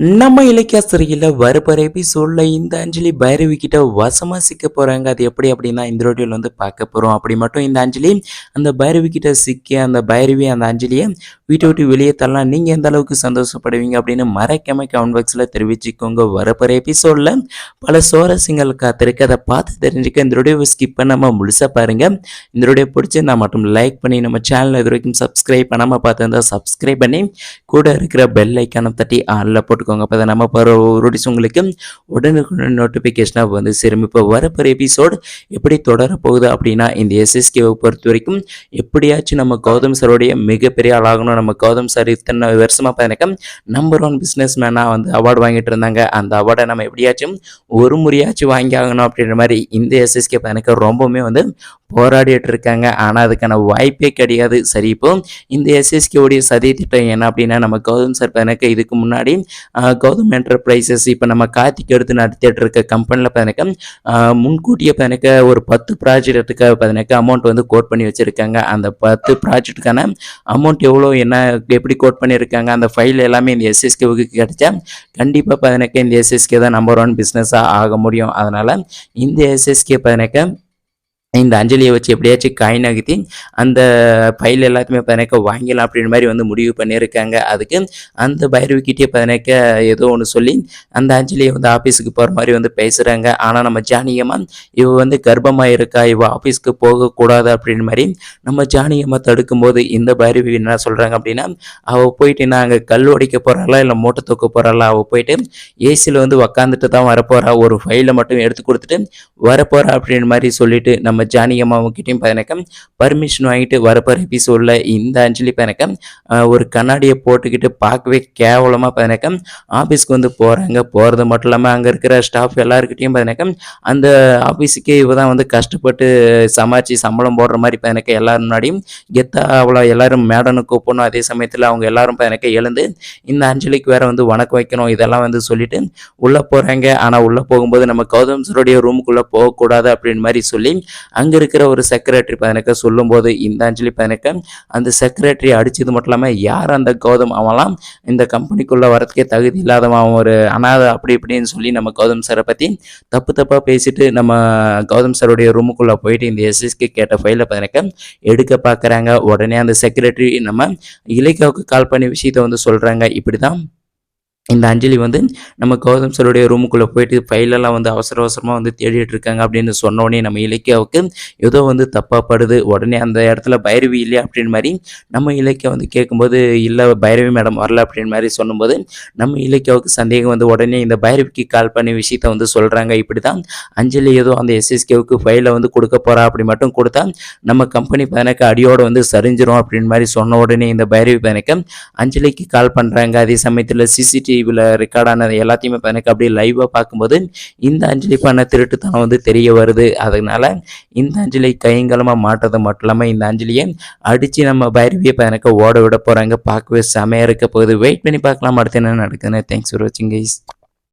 நம்ம இலக்கியாசிரியில் வரப்போகிற எபிசோடில் இந்த அஞ்சலி பைரவி கிட்ட வசமாக சிக்க போகிறாங்க அது எப்படி அப்படின்னா இந்த ரோட்டியில் வந்து பார்க்க போகிறோம் அப்படி மட்டும் இந்த அஞ்சலி அந்த பைரவி கிட்ட சிக்கி அந்த பைரவி அந்த அஞ்சலியை வீட்டை விட்டு வெளியே தரலாம் நீங்கள் எந்த அளவுக்கு சந்தோஷப்படுவீங்க அப்படின்னு மறைக்காம கமெண்ட் பாக்ஸில் தெரிவிச்சுக்கோங்க. வரப்போகிற எபிசோடில் பல சுவாரஸ்யங்கள் காத்திருக்கு. அதை பார்த்து தெரிஞ்சுக்க இந்த ரோடியோவை ஸ்கிப் பண்ணாமல் முழுசாக பாருங்கள் இந்த ரோடியோ பிடிச்சிருந்தா மட்டும் லைக் பண்ணி நம்ம சேனல் இது வரைக்கும் சப்ஸ்கிரைப் பண்ணாமல் பார்த்துருந்தா சப்ஸ்கிரைப் பண்ணி கூட இருக்கிற பெல் ஐக்கானை தட்டி ஆளில் போட்டுக்கோங்க அப்போ தான் நம்ம போகிற உங்களுக்கு உடனுக்குடன் நோட்டிஃபிகேஷனாக வந்து சேரும். இப்போ வரப்போகிற எபிசோட் எப்படி தொடர போகுது அப்படின்னா இந்த எஸ்எஸ்கேவை பொறுத்த வரைக்கும் எப்படியாச்சும் நம்ம கௌதம் சாரோடைய மிகப்பெரிய ஆளாகணும் நம்ம கௌதம் சார் இத்தனை வருஷமாக பார்த்தீங்கன்னா நம்பர் ஒன் பிஸ்னஸ் மேனாக வந்து அவார்டு வாங்கிட்டு இருந்தாங்க. அந்த அவார்டை நம்ம எப்படியாச்சும் ஒரு முறையாச்சும் வாங்கி ஆகணும் அப்படின்ற மாதிரி இந்த எஸ்எஸ்கே எனக்கு ரொம்பவுமே வந்து போராடிட்டு இருக்காங்க. ஆனால் அதுக்கான வாய்ப்பே கிடையாது. சரி இப்போ இந்த எஸ்எஸ்கே உடைய சதி திட்டம் என்ன அப்படின்னா நம்ம கௌதம் சார் எனக்கு இதுக்கு முன்னாடி கௌதம் என்டர்பிரைசஸ் இப்போ நம்ம கார்த்திக் எடுத்து நடத்திட்டு இருக்க கம்பெனியில் பார்த்தீங்கன்னாக்கா முன்கூட்டியே பார்த்தீங்கன்னாக்கா ஒரு பத்து ப்ராஜெக்ட்டுக்கு பார்த்தீங்கன்னாக்கா அமௌண்ட் வந்து கோட் பண்ணி வச்சுருக்காங்க. அந்த பத்து ப்ராஜெக்ட்டுக்கான அமௌண்ட் எவ்வளோ என்ன எப்படி கோட் பண்ணியிருக்காங்க அந்த ஃபைல் எல்லாமே இந்த எஸ்எஸ்கேவுக்கு கிடைச்சா கண்டிப்பாக பார்த்தீங்கன்னாக்கா இந்த எஸ்எஸ்கே தான் நம்பர் ஒன் பிஸ்னஸாக ஆக முடியும். அதனால் இந்த எஸ்எஸ்கே பார்த்தீங்கன்னாக்கா இந்த அஞ்சலியை வச்சு எப்படியாச்சும் காயின் நகர்த்தி அந்த ஃபைல் எல்லாத்தையுமே பதினக்க வாங்கிடலாம் அப்படின்ற மாதிரி வந்து முடிவு பண்ணியிருக்காங்க. அதுக்கு அந்த பைரவிக்கிட்டே பதினக்க ஏதோ ஒன்று சொல்லி அந்த அஞ்சலியை வந்து ஆஃபீஸுக்கு போகிற மாதிரி வந்து பேசுகிறாங்க ஆனால் நம்ம ஜானியம்மா இவ வந்து கர்ப்பமாக இருக்கா இவ ஆஃபீஸ்க்கு போகக்கூடாது அப்படின்ற மாதிரி நம்ம ஜானியம்மா தடுக்கும்போது இந்த பைரவி என்ன சொல்கிறாங்க அப்படின்னா அவள் போயிட்டு நான் அங்கே கல் உடைக்க போகிறாளா இல்லை மூட்டை தூக்க போகிறாளா அவள் போயிட்டு ஏசியில் வந்து உக்காந்துட்டு தான் வரப்போகிறா ஒரு ஃபைலை மட்டும் எடுத்து கொடுத்துட்டு வரப்போகிறா அப்படின்ற மாதிரி சொல்லிட்டு நம்ம ஜானகி அம்மாவுக்கிட்டையும் பதனக்கம் பர்மிஷன் வாங்கிட்டு வரப்போகிற எபிசோடில் இந்த அஞ்சலி பதனக்கம் ஒரு கண்ணாடியை போட்டுக்கிட்டு பார்க்கவே கேவலமாக பதனக்கம் ஆஃபீஸ்க்கு வந்து போகிறாங்க போகிறது மட்டும் இல்லாமல் அங்கே இருக்கிற ஸ்டாஃப் எல்லாருக்கிட்டையும் பதனக்கம் அந்த ஆஃபீஸுக்கே இவ தான் வந்து கஷ்டப்பட்டு சமாளித்து சம்பளம் போடுற மாதிரி பதனக்க எல்லோரும் முன்னாடியும். கெத்தா அவ்வளோ எல்லோரும் மேடனு கூப்பிடணும். அதே சமயத்தில் அவங்க எல்லாரும் பதனக்க எழுந்து இந்த அஞ்சலிக்கு வேற வந்து வணக்கம் வைக்கணும். இதெல்லாம் வந்து சொல்லிட்டு உள்ளே போகிறாங்க ஆனால் உள்ளே போகும்போது நம்ம கௌதம் சருடைய ரூமுக்குள்ளே போகக்கூடாது அப்படின்னு மாதிரி சொல்லி அங்கே இருக்கிற ஒரு செக்ரட்டரி பதினக்க சொல்லும்போது இந்த அஞ்சலி பதினக்க அந்த செக்ரட்டரி அடிச்சது மட்டும் இல்லாமல் யார் அந்த கௌதம்? அவன்லாம் இந்த கம்பெனிக்குள்ளே வரதுக்கே தகுதி இல்லாதவன். அவன் ஒரு அனாதை அப்படி இப்படின்னு சொல்லி நம்ம கௌதம் சாரை பற்றி தப்பு தப்பாக பேசிட்டு நம்ம கௌதம் சாருடைய ரூமுக்குள்ளே போயிட்டு இந்த எஸ்எஸ்கே கேட்ட ஃபைலை பதினக்க எடுக்க பார்க்குறாங்க உடனே அந்த செக்ரட்டரி நம்ம இலக்கியாவுக்கு கால் பண்ணி விஷயத்தை வந்து சொல்கிறாங்க இப்படி தான் இந்த அஞ்சலி வந்து நம்ம கௌதம் சருடைய ரூமுக்குள்ளே போயிட்டு ஃபைலெல்லாம் வந்து அவசர அவசரமாக வந்து தேடிட்டு இருக்காங்க அப்படின்னு சொன்ன உடனே நம்ம இலக்கியாவுக்கு ஏதோ வந்து தப்பாக படுது. உடனே அந்த இடத்துல பைரவி இல்லையா அப்படின்னு மாதிரி நம்ம இலக்கியா வந்து கேட்கும்போது இல்லை பைரவி மேடம் வரல அப்படின்னு மாதிரி சொல்லும்போது நம்ம இலக்கியாவுக்கு சந்தேகம் வந்து உடனே இந்த பைரவிக்கு கால் பண்ணி விஷயத்த வந்து சொல்கிறாங்க இப்படி தான் அஞ்சலி ஏதோ அந்த எஸ்எஸ்கேவுக்கு ஃபைலை வந்து கொடுக்க போகிறா அப்படி மட்டும் கொடுத்தா நம்ம கம்பெனி பதினக்கு அடியோடு வந்து சரிஞ்சிரும் அப்படின்னு மாதிரி சொன்ன உடனே இந்த பைரவி பதினக்கு அஞ்சலிக்கு கால் பண்ணுறாங்க அதே சமயத்தில் சிசிடிவி இதில் ரெக்கார்டானது எல்லாத்தையுமே எனக்கு அப்படியே லைவாக பார்க்கும்போது இந்த அஞ்சலி பண்ண திருட்டுத்தனம் வந்து தெரிய வருது. அதனால இந்த அஞ்சலி கையங்கலமாக மாட்டுறது மட்டும் இல்லாமல் இந்த அஞ்சலியை அடித்து நம்ம பைரவியை எனக்கு ஓட விட போகிறாங்க பார்க்கவே செமையாக இருக்க போகுது. வெயிட் பண்ணி பார்க்கலாம். அடுத்து என்ன நடக்குதுன்னு. தேங்க்ஸ் ஃபார் வாட்சிங் கைஸ்